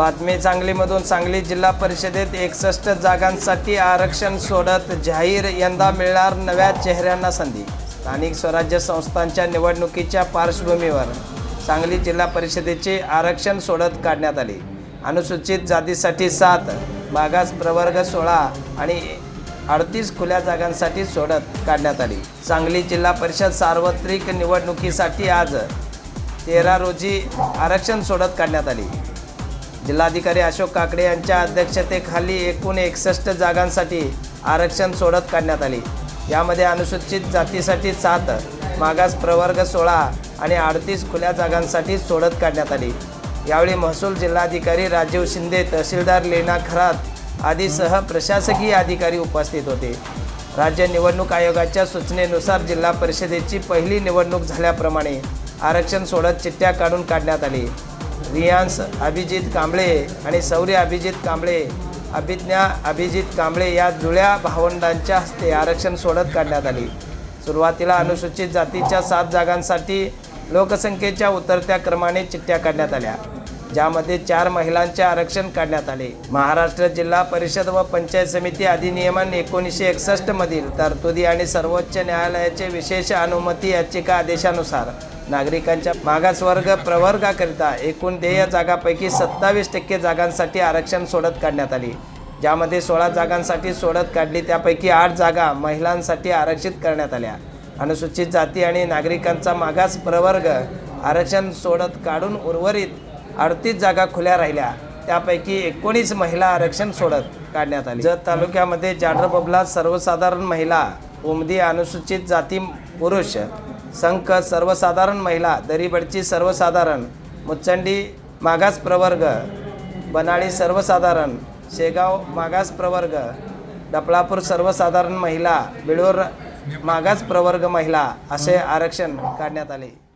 बातमी सांगलीमधून सांगली जिल्हा परिषदेत एकसष्ट जागांसाठी आरक्षण सोडत जाहीर यंदा मिळणार नव्या चेहऱ्यांना संधी. स्थानिक स्वराज्य संस्थांच्या निवडणुकीच्या पार्श्वभूमीवर सांगली जिल्हा परिषदेचे आरक्षण सोडत काढण्यात आले. अनुसूचित जातीसाठी सात मागास प्रवर्ग सोळा आणि अडतीस खुल्या जागांसाठी सोडत काढण्यात आली. सांगली जिल्हा परिषद सार्वत्रिक निवडणुकीसाठी आज तेरा रोजी आरक्षण सोडत काढण्यात आली. जिल्हाधिकारी अशोक काकडे यांच्या अध्यक्षतेखाली एकूण एकसष्ट जागांसाठी आरक्षण सोडत काढण्यात आली. यामध्ये अनुसूचित जातीसाठी सात मागास प्रवर्ग सोळा आणि अडतीस खुल्या जागांसाठी सोडत काढण्यात आली. यावेळी महसूल जिल्हाधिकारी राजीव शिंदे तहसीलदार लेना खरात आदीसह प्रशासकीय अधिकारी उपस्थित होते. राज्य निवडणूक आयोगाच्या सूचनेनुसार जिल्हा परिषदेची पहिली निवडणूक झाल्याप्रमाणे आरक्षण सोडत चिठ्ठ्या काढून काढण्यात आली. रियांश अभिजित कांबळे आणि सौर्य अभिजित कांबळे अभिज्ञा अभिजित कांबळे या जुळ्या भावंडांच्या हस्ते आरक्षण सोडत काढण्यात आली. सुरुवातीला अनुसूचित जातीच्या सात जागांसाठी लोकसंख्येच्या उतरत्या क्रमाने चिठ्ठ्या काढण्यात आल्या. ज्यामध्ये चार महिलांचे आरक्षण काढण्यात आले. महाराष्ट्र जिल्हा परिषद व पंचायत समिती अधिनियमन एकोणीसशे एकसष्टमधील तरतुदी आणि सर्वोच्च न्यायालयाचे विशेष अनुमती याचिका आदेशानुसार नागरिकांच्या मागासवर्ग प्रवर्गाकरिता एकूण देय जागापैकी सत्तावीस टक्के जागांसाठी आरक्षण सोडत काढण्यात आली. ज्यामध्ये सोळा जागांसाठी सोडत काढली त्यापैकी आठ जागा महिलांसाठी आरक्षित करण्यात आल्या. अनुसूचित जाती आणि नागरिकांचा मागास प्रवर्ग आरक्षण सोडत काढून उर्वरित अडतीस जागा खुल्या राहिल्या. त्यापैकी एकोणीस महिला आरक्षण सोडत काढण्यात आली. जत तालुक्यामध्ये जाडर बबला सर्वसाधारण महिला उमदी अनुसूचित जाती पुरुष संख सर्वसाधारण महिला दरीबडची सर्वसाधारण मुचंडी मागास प्रवर्ग बनाळी सर्वसाधारण शेगाव मागास प्रवर्ग डपळापूर सर्वसाधारण महिला बिळूर मागास प्रवर्ग महिला असे आरक्षण काढण्यात आले.